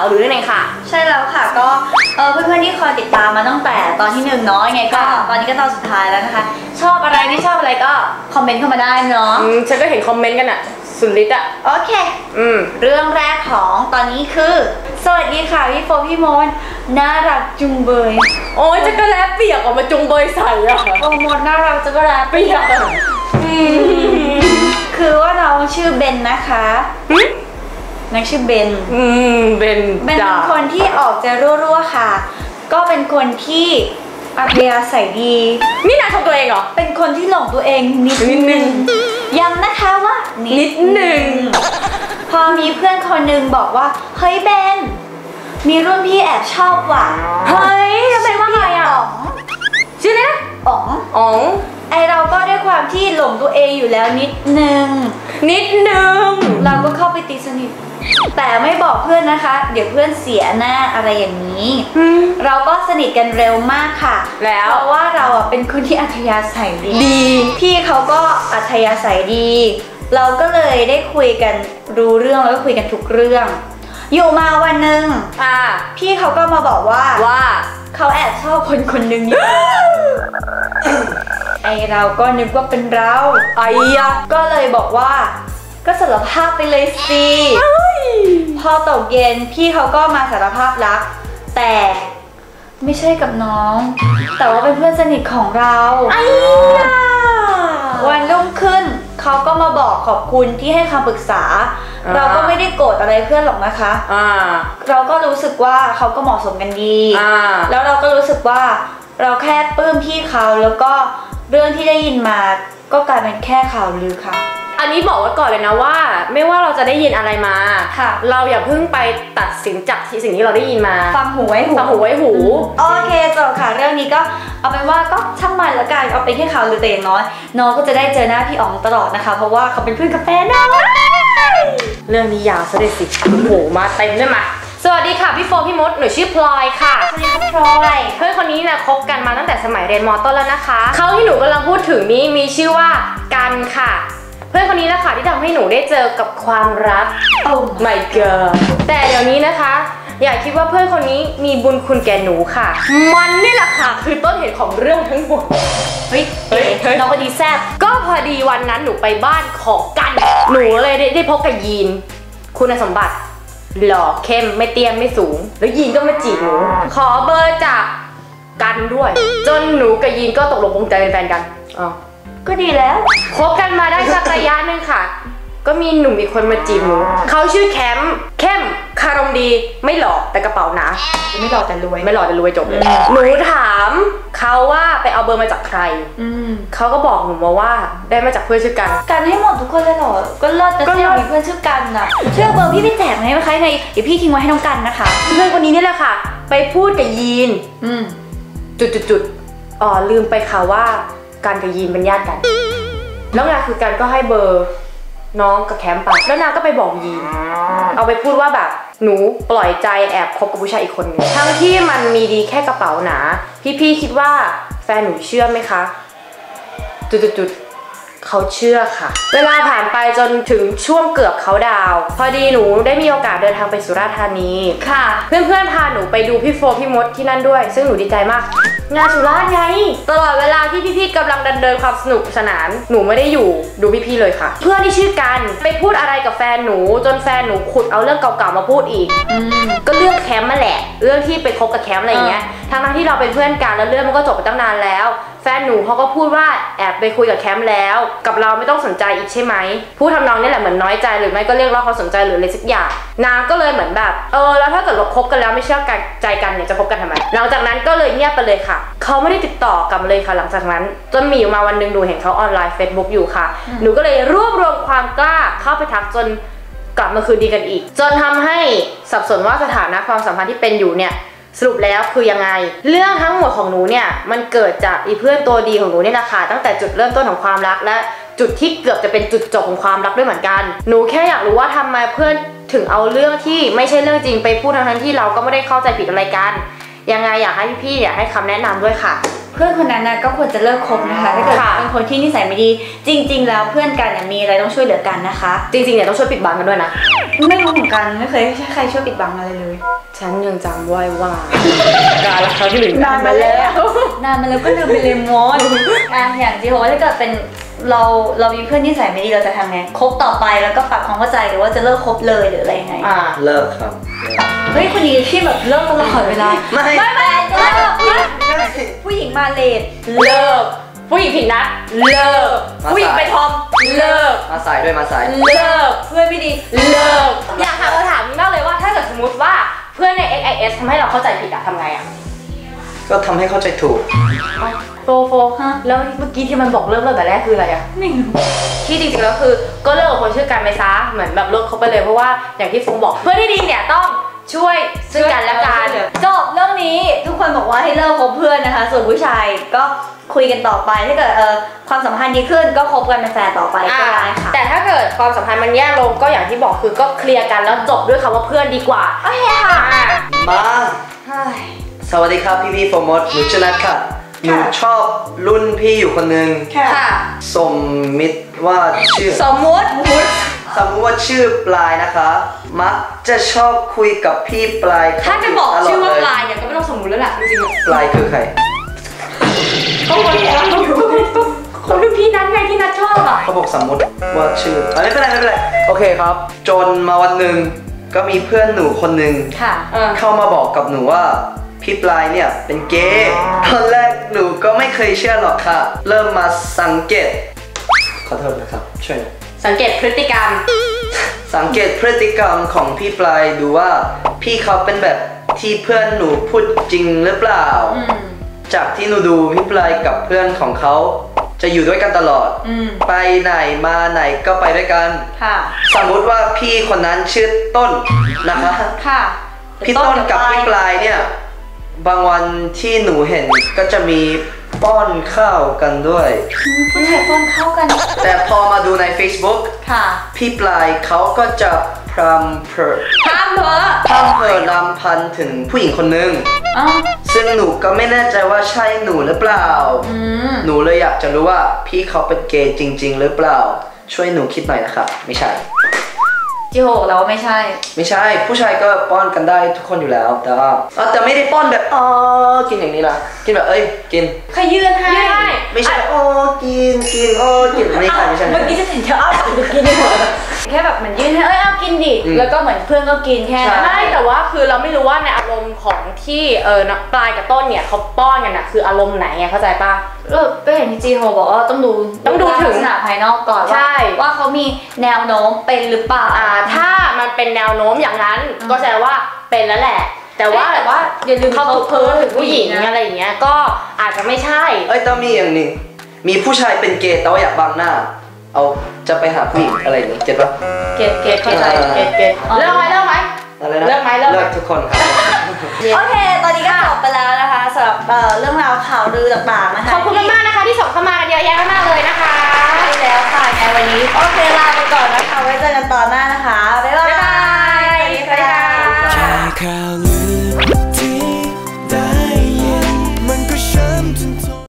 าวหรือนั่นเองค่ะ ใช่แล้วค่ะก็เออเพื่อนๆที่คอยติดตามมาตั้งแต่ตอนที่หนึ่งเนาะยังไงก็ค่ะตอนนี้ก็ตอนสุดท้ายแล้วนะคะ ชอบอะไรไม่ชอบอะไรก็คอมเมนต์เข้ามาได้เนาะอืมฉันก็เห็นคอมเมนต์กันอะสุดฤทธิ์อะโอเคอืมเรื่องแรกของตอนนี้คือ สวัสดีค่ะพี่โฟพี่มนน่ารักจุงเบย โอ้ยจะกระแลเปียกออกมาจุงเบยใส่อะโอ้มนน่ารักจังเลยเปียกอะคือว่าน้องชื่อเบนนะคะหึ น้องชื่อเบน อืมเป็นเป็นจ่าคนที่ออกจะรั่วๆค่ะ ก็เป็นคนที่อัธยาศัยดี นี่นายชมตัวเองเหรอ เป็นคนที่หลงตัวเองนิดนิดนึนึงงย้ำนะคะว่านิดนึง พอมีเพื่อนคนหนึงบอกว่า เฮ้ยเบน มีรุ่นพี่แอบชอบว่ะ เฮ้ยแล้วเป็นว่าไงอะอ๋องชื่ออะไรนะอ๋องอ๋องไอเราก็ด้วยความที่หลงตัวเองอยู่แล้วนิดนึง นิดนึง เราก็เข้าไป ตีสนิท แต่ไม่บอกเพื่อนนะคะ เดี๋ยวเพื่อนเสียหน้าอะไรอย่างนี้อืมเราก็สนิทกันเร็วมากค่ะ แล้วเพราะว่าเราอะเป็นคนที่อัธยาศัยดีดี พี่เขาก็อัธยาศัยดี เราก็เลยได้คุยกันรู้เรื่องแล้วก็คุยกันทุกเรื่อง อยู่มาวันหนึ่งอ่าพี่เขาก็มาบอกว่าว่าเขาแอบชอบคนคนหนึ่งอยู่ไอเราก็นึกว่าเป็นเราไอ้ยะก็เลยบอกว่า ก็สารภาพไปเลยสิพอตกเย็นพี่เขาก็มาสารภาพรัก แต่ไม่ใช่กับน้อง แต่ว่าเป็นเพื่อนสนิทของเราไอ้ยะวันรุ่งขึ้นเขาก็มาบอกขอบคุณที่ให้คำปรึกษาอ่าเราก็ไม่ได้โกรธอะไรเพื่อนหรอกนะคะอ่าเราก็รู้สึกว่าเขาก็เหมาะสมกันดีอ่าแล้วเราก็รู้สึกว่าเราแค่ปลื้มพี่เขาแล้วก็เรื่องที่ได้ยินมาก็กลายเป็นแค่ข่าวลือค่ะ อันนี้บอกไว้ก่อนเลยนะว่า ไม่ว่าเราจะได้ยินอะไรมาค่ะ เราอย่าเพิ่งไปตัดสินจากที่สิ่งที่เราได้ยินมาฟังหูไว้หู ฟังหูไว้หู โอเคจบค่ะ เรื่องนี้ก็เอาเป็นว่าก็ช่างมันละกันเอาเป็นแค่ข่าวลือแต่อย่างน้อยน้องก็จะได้เจอหน้าพี่อ๋องตลอดนะคะ เพราะว่าเขาเป็นเพื่อนกับแฟนนะเรื่องนี้ยาวซะด้วยสิโอ้โหมาเต็มเลยมาสวัสดีค่ะพี่โฟพี่มดหนูชื่อพลอยค่ะสวัสดีค่ะพลอยเพื่อนคนนี้นะคบกันมาตั้งแต่สมัยเรียนมต้นแล้วนะคะเขาที่หนูกำลังพูดถึงนี้มีชื่อว่ากันค่ะ เพื่อนคนนี้นะคะที่ทำให้หนูได้เจอกับความรักโอ้ไม่เกินแต่เดี๋ยวนี้นะคะ อย่าคิดว่าเพื่อนคนนี้มีบุญคุณแก่หนูค่ะ มันนี่แหละค่ะ คือต้นเหตุของเรื่องทั้งหมดเฮ้ยเฮ้ยเฮ้ยน้องก็ดีแซ่บก็พอดีวันนั้นหนูไปบ้านของกันหนูเลยได้ได้พบกับยีน คุณสมบัติ หล่อเข้มไม่เตี้ยมไม่สูง แล้วยีนก็มาจีบหนู ขอเบอร์จากกันด้วย จนหนูกับยีนก็ตกลงปรงใจเป็นแฟนกันอ๋อ ก็ดีแล้ว คบกันมาได้สักระยะหนึงค่ะ ก็มีหนุ่มอีกคนมาจีบหนูเขาชื่อแคมป์เข้มคารมดีไม่หล่อแต่กระเป๋าหนา ไม่หล่อแต่รวย ไม่หล่อแต่รวยจบเลยอืมหนูถามเขาว่าไปเอาเบอร์มาจากใคร อืมเขาก็บอกหนูมาว่าได้มาจากเพื่อนชื่อกัน กันให้หมดทุกคนเลยเหรอ ก็เลิศนะก็เลิที่ศมีเพื่อนชื่อกันน่ะเชื่อเบอร์พี่ไปแจกไหมคะยังไงเดี๋ยวพี่ทิ้งไว้ให้น้องกันนะคะ เพื่อนคนนี้นี่แหละค่ะ ไปพูดกับยีน อืม จุดจุดจุดๆอ๋อลืมไปค่ะว่า กันกับยีนเป็นญาติกัน แล้วนาคือกันก็ให้เบอร์น้องกับแคมป์ไปแล้วนาก็ไปบอกยีน เอาไปพูดว่าแบบหนูปล่อยใจแอบคบกับผู้ชายอีกคนนึงทั้งที่มันมีดีแค่กระเป๋าหนา พี่ๆคิดว่าแฟนหนูเชื่อไหมคะ จุดจุดจุดๆ เขาเชื่อค่ะ เวลาผ่านไปจนถึงช่วงเกือบเขาดาวน์พอดีหนูได้มีโอกาสเดินทางไปสุราษฎร์ธานี ค่ะ เพื่อนๆพาหนูไปดูพี่โฟพี่มดที่นั่นด้วย ซึ่งหนูดีใจมากงานสุราษฎร์ไง ตลอดเวลาที่พี่ๆกำลังดำเนินความสนุกสนาน หนูไม่ได้อยู่ดูพี่ๆเลยค่ะ เพื่อนที่ชื่อกันไปพูดอะไรกับแฟนหนู จนแฟนหนูขุดเอาเรื่องเก่าๆมาพูดอีกอืมก็เรื่องแคมป์มาแหละ เรื่องที่ไปคบกับแคมป์อะไรอย่างเงี้ย ทั้งๆที่เราเป็นเพื่อนกันแล้วเรื่องมันก็จบไปตั้งนานแล้ว แฟนหนูเขาก็พูดว่าแอบไปคุยกับแคมป์แล้ว กับเราไม่ต้องสนใจอีกใช่ไหมพูดทำนองนี้แหละเหมือนน้อยใจหรือไม่ก็เรียกร้องความสนใจหรืออะไรสักอย่าง นางก็เลยเหมือนแบบเออแล้วถ้าเกิดเราคบกันแล้วไม่เชื่อกันใจกันเนี่ยจะคบกันทำไมหลังจากนั้นก็เลยเงียบไปเลยค่ะเขาไม่ได้ติดต่อกลับมาเลยค่ะ หลังจากนั้นจนมีอยู่มาวันหนึ่งหนูเห็นเขาออนไลน์ Facebook อยู่ค่ะ หนูก็เลยรวบรวมความกล้าเข้าไปทักจนกลับมาคืนดีกันอีก จนทำให้สับสนว่าสถานะความสัมพันธ์ที่เป็นอยู่เนี่ย สรุปแล้วคือยังไง เรื่องทั้งหมดของหนูเนี่ยมันเกิดจากอีเพื่อนตัวดีของหนูเนี่ยแหละค่ะตั้งแต่จุดเริ่มต้นของความรักและจุดที่เกือบจะเป็นจุดจบของความรักด้วยเหมือนกัน หนูแค่อยากรู้ว่าทำไมเพื่อนถึงเอาเรื่องที่ไม่ใช่เรื่องจริงไปพูดทั้งที่เราก็ไม่ได้เข้าใจผิดอะไรกัน ยังไงอยากให้พี่ๆอยากให้คำแนะนำด้วยค่ะ พพื่อนคนนั้นนะก็ควรจะเลิกคบนะคะถ้าเกิดค่ะเป็นคนที่นิสัยไม่ดี จริง ๆ แล้วเพื่อนกันเนี่ยมีอะไรต้องช่วยเหลือกันนะคะ จริงๆเนี่ยต้องช่วยปิดบังกันด้วยนะไม่รู้เหมือนกันไม่เคยให้ใครช่วยปิดบังอะไรเลย ฉันยังจำไว้ว่าการละครั้งที่หนึ่งนานมาแล้วนานมาแล้วก็ลืมไปเลยมดอะอย่างจีโฮถ้าเกิดเป็นเราเรามีเพื่อนนิสัยไม่ดีเราจะทำไงคบต่อไปแล้วก็ปรับความเข้าใจหรือว่าจะเลิกคบเลยหรืออะไรยังไงอ่าเลิกครับเฮ้ยคนนี้ที่แบบเลิกตลอดเวลาไม่ไม่ไม่เลิกผู้หญิง มาเลทเลิก ผู้หญิงผิดนัดเลิก ผู้หญิงไปนทอมเลิก มาสายด้วยมาสายเลิก เพื่อนไม่ดีเลิก อยากถามคำถามนี้มากเลยว่าถ้าเกิดสมมติว่าเพื่อนใน XIS ทำให้เราเข้าใจผิดอะทำไงอะก็ทำให้เข้าใจถูกโฟโฟแล้วเมื่อกี้ที่มันบอกเลิกเลิกแต่แรกคืออะไรอะไม่รู้ที่จริงๆแล้วคือก็เลิกกับคนชื่อกันไปซะเหมือนแบบเลิกเขาไปเลยเพราะว่าอย่างที่ฟงบอกเพื่อนที่ดีเนี่ยต้อง ช่วยซึ่งกันและกันจบเรื่องนี้ทุกคนบอกว่าให้เลิกคบเพื่อนนะคะ ส่วนผู้ชายก็คุยกันต่อไปถ้าเกิดเออความสัมพันธ์ดีขึ้นก็คบกันเป็นแฟนต่อไปก็ได้ค่ะแต่ถ้าเกิดความสัมพันธ์มันแย่ลงก็อย่างที่บอกคือก็เคลียร์กันแล้วจบด้วยคำว่าเพื่อนดีกว่าโอเคค่ะอ่ามาเฮ้ยสวัสดีครับพี่พี่โฟมดหนูชื่อนัทค่ะหนูชอบรุ่นพี่อยู่คนหนึ่งค่ะ สมมิตรว่าชื่อสมมุติ สมมติว่าชื่อปลายนะคะ มักจะชอบคุยกับพี่ปลายถ้าจะบอกชื่อว่าตปเลายเนี่ยก็ไม่ต้องสมมุติแล้วแหละจริงๆปลายคือใครก็คนคนรุ่นพี่นั้นไงที่นัดชอบอะเขาบอกสมมติว่าชื่ออะไม่เป็นไรไม่เป็นไรโอเคครับ จนมาวันหนึ่งก็มีเพื่อนหนูคนหนึ่งค่ะเออเข้ามาบอกกับหนูว่าพี่ปลายเนี่ยเป็นเกย์ตอนแรกหนูก็ไม่เคยเชื่อหรอกค่ะ เริ่มมาสังเกต ขอโทษนะครับช่วยหน่อย สังเกตพฤติกรรม สังเกตพฤติกรรมของพี่ปลายดูว่า พี่เขาเป็นแบบที่เพื่อนหนูพูดจริงหรือเปล่า อืม จากที่หนูดูพี่ปลายกับเพื่อนของเขา จะอยู่ด้วยกันตลอด อืม ไปไหนมาไหนก็ไปด้วยกัน ค่ะ สมมุติว่าพี่คนนั้นชื่อต้นนะคะ ค่ะพี่ต้นกับพี่ปลายเนี่ย บางวันที่หนูเห็นก็จะมี ป้อนข้าวกันด้วย ผู้ชายป้อนเข้ากัน แต่พอมาดูใน Facebook ค่ะพี่ปลายเขาก็จะพรำเพอห้ามเถอะพรำเพอลำพันถึงผู้หญิงคนหนึ่งอ๋อซึ่งหนูก็ไม่แน่ใจว่าใช่หนูหรือเปล่า อืม หนูเลยอยากจะรู้ว่าพี่เขาเป็นเกย์จริง ๆ หรือเปล่า ช่วยหนูคิดหน่อยนะครับ ไม่ใช่ จิโฮเราว่าไม่ใช่ ไม่ใช่ผู้ชายก็ป้อนกันได้ทุกคนอยู่แล้ว แต่ว่าเออแต่ไม่ได้ป้อนแบบอ๋อกินอย่างนี้ล่ะ กินแบบเอ้ยกินใครยื่นให้ยื่นให้ไม่ใช่อ๋อกินกินอ๋อกินไม่ใช่ไม่ใช่เมื่อกี้จะเห็นเธออ้าปากจะกินหมด แค่แบบเหมือนยื่นให้เอ้ยเอากินดิอืมแล้วก็เหมือนเพื่อนก็กินแค่นั้นไม่แต่ว่าคือเราไม่รู้ว่าในอารมณ์ของที่เออนะปลายกับต้นเนี่ยเขาป้อนกันอะคืออารมณ์ไหนไงเข้าใจปะเราก็อย่างที่จีโฮบอกว่าต้องดูต้องดูถึงลักษณะภายนอกก่อนใช่ว่าว่าเขามีแนวโน้มเป็นหรือเปล่าอ่าถ้ามันเป็นแนวโน้มอย่างนั้นอืมก็แสดงว่าเป็นแล้วแหละแต่ว่าแต่ว่าอย่าลืมเขาเพ้อถึงผู้หญิงนะอะไรอย่างเงี้ยก็อาจจะไม่ใช่ เอ้ยแต่มีอย่างหนึงมีผู้ชายเป็นเกย์แต่ว่าอยากบังหน้า เอาจะไปหาผู้หญิงอะไรอย่างนี้เจ็บปะ เกตเกตเข้าใจเกตเกตอ๋เลิกไหมเลิกไหมเลิกไหมเลิกทุกคนครับ โอเค ตอนนี้ก็จบไปแล้วนะคะสำหรับเรื่องราวข่าวลือต่างๆนะคะขอบคุณมากนะคะที่ส่งเข้ามากันเยอะแยะมากๆเลยนะคะ ที่แล้วค่ะในวันนี้ โอเคลาไปก่อนนะคะ ไว้เจอกันตอนหน้านะคะ บ๊ายบายสวัสดีค่ะ